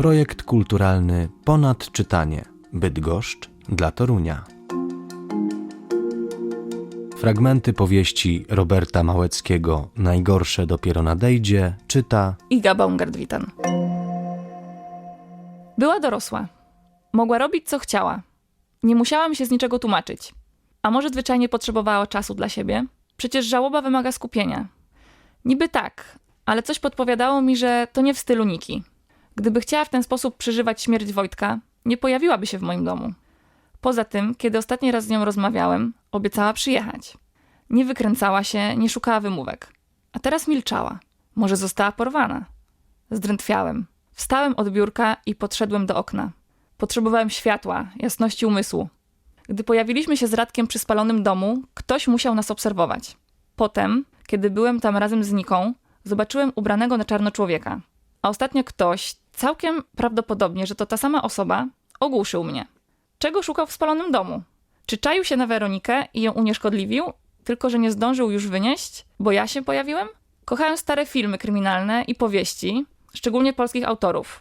Projekt kulturalny Ponad Czytanie. Bydgoszcz dla Torunia. Fragmenty powieści Roberta Małeckiego Najgorsze dopiero nadejdzie czyta Iga Baumgart-Witan. Była dorosła. Mogła robić, co chciała. Nie musiała mi się z niczego tłumaczyć. A może zwyczajnie potrzebowała czasu dla siebie? Przecież żałoba wymaga skupienia. Niby tak, ale coś podpowiadało mi, że to nie w stylu Niki. Gdyby chciała w ten sposób przeżywać śmierć Wojtka, nie pojawiłaby się w moim domu. Poza tym, kiedy ostatni raz z nią rozmawiałem, obiecała przyjechać. Nie wykręcała się, nie szukała wymówek. A teraz milczała. Może została porwana. Zdrętwiałem. Wstałem od biurka i podszedłem do okna. Potrzebowałem światła, jasności umysłu. Gdy pojawiliśmy się z Radkiem przy spalonym domu, ktoś musiał nas obserwować. Potem, kiedy byłem tam razem z Niką, zobaczyłem ubranego na czarno człowieka. A ostatnio ktoś, całkiem prawdopodobnie, że to ta sama osoba, ogłuszył mnie. Czego szukał w spalonym domu? Czy czaił się na Weronikę i ją unieszkodliwił, tylko że nie zdążył już wynieść, bo ja się pojawiłem? Kochałem stare filmy kryminalne i powieści, szczególnie polskich autorów.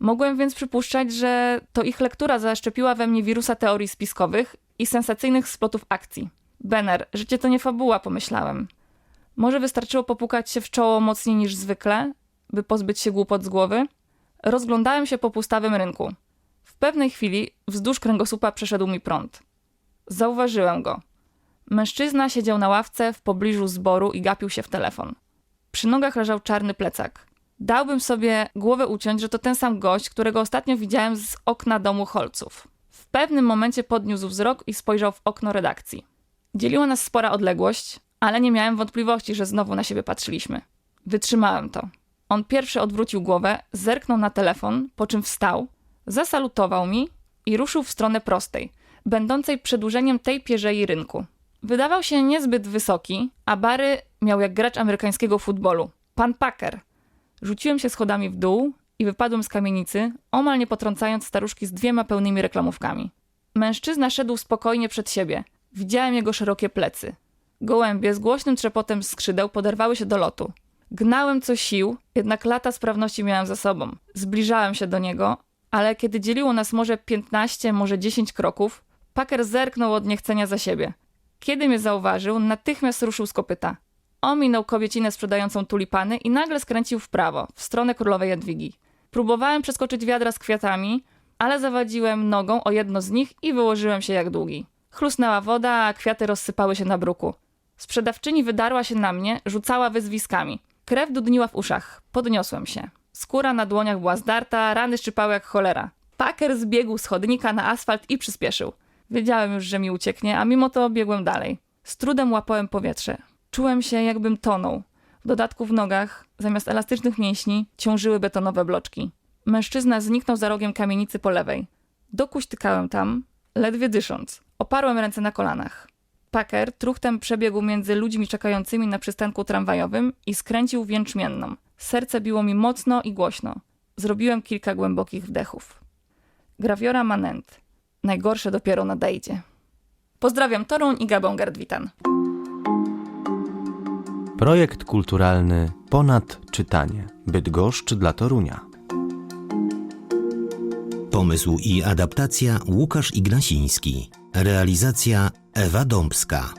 Mogłem więc przypuszczać, że to ich lektura zaszczepiła we mnie wirusa teorii spiskowych i sensacyjnych splotów akcji. Benner, życie to nie fabuła, pomyślałem. Może wystarczyło popukać się w czoło mocniej niż zwykle, by pozbyć się głupot z głowy? Rozglądałem się po pustawym rynku. W pewnej chwili wzdłuż kręgosłupa przeszedł mi prąd. Zauważyłem go. Mężczyzna siedział na ławce w pobliżu zboru i gapił się w telefon. Przy nogach leżał czarny plecak. Dałbym sobie głowę uciąć, że to ten sam gość, którego ostatnio widziałem z okna domu Holców. W pewnym momencie podniósł wzrok i spojrzał w okno redakcji. Dzieliła nas spora odległość, ale nie miałem wątpliwości, że znowu na siebie patrzyliśmy. Wytrzymałem to. On pierwszy odwrócił głowę, zerknął na telefon, po czym wstał, zasalutował mi i ruszył w stronę prostej, będącej przedłużeniem tej pierzei rynku. Wydawał się niezbyt wysoki, a bary miał jak gracz amerykańskiego futbolu. Pan Packer. Rzuciłem się schodami w dół i wypadłem z kamienicy, omal nie potrącając staruszki z dwiema pełnymi reklamówkami. Mężczyzna szedł spokojnie przed siebie. Widziałem jego szerokie plecy. Gołębie z głośnym trzepotem skrzydeł poderwały się do lotu. Gnałem co sił, jednak lata sprawności miałem za sobą. Zbliżałem się do niego, ale kiedy dzieliło nas może 15, może 10 kroków, Packer zerknął od niechcenia za siebie. Kiedy mnie zauważył, natychmiast ruszył z kopyta. Ominął kobiecinę sprzedającą tulipany i nagle skręcił w prawo, w stronę królowej Jadwigi. Próbowałem przeskoczyć wiadra z kwiatami, ale zawadziłem nogą o jedno z nich i wyłożyłem się jak długi. Chlusnęła woda, a kwiaty rozsypały się na bruku. Sprzedawczyni wydarła się na mnie, rzucała wyzwiskami. Krew dudniła w uszach. Podniosłem się. Skóra na dłoniach była zdarta, rany szczypały jak cholera. Paker zbiegł z chodnika na asfalt i przyspieszył. Wiedziałem już, że mi ucieknie, a mimo to biegłem dalej. Z trudem łapałem powietrze. Czułem się, jakbym tonął. W dodatku w nogach, zamiast elastycznych mięśni, ciążyły betonowe bloczki. Mężczyzna zniknął za rogiem kamienicy po lewej. Dokuśtykałem tam, ledwie dysząc. Oparłem ręce na kolanach. Packer truchtem przebiegł między ludźmi czekającymi na przystanku tramwajowym i skręcił w jęczmienną. Serce biło mi mocno i głośno. Zrobiłem kilka głębokich wdechów. Grawiora Manent. Najgorsze dopiero nadejdzie. Pozdrawiam Toruń i Gabą Gardwitan. Projekt kulturalny Ponad Czytanie. Bydgoszcz dla Torunia. Pomysł i adaptacja Łukasz Ignasiński. Realizacja Ewa Dąbska.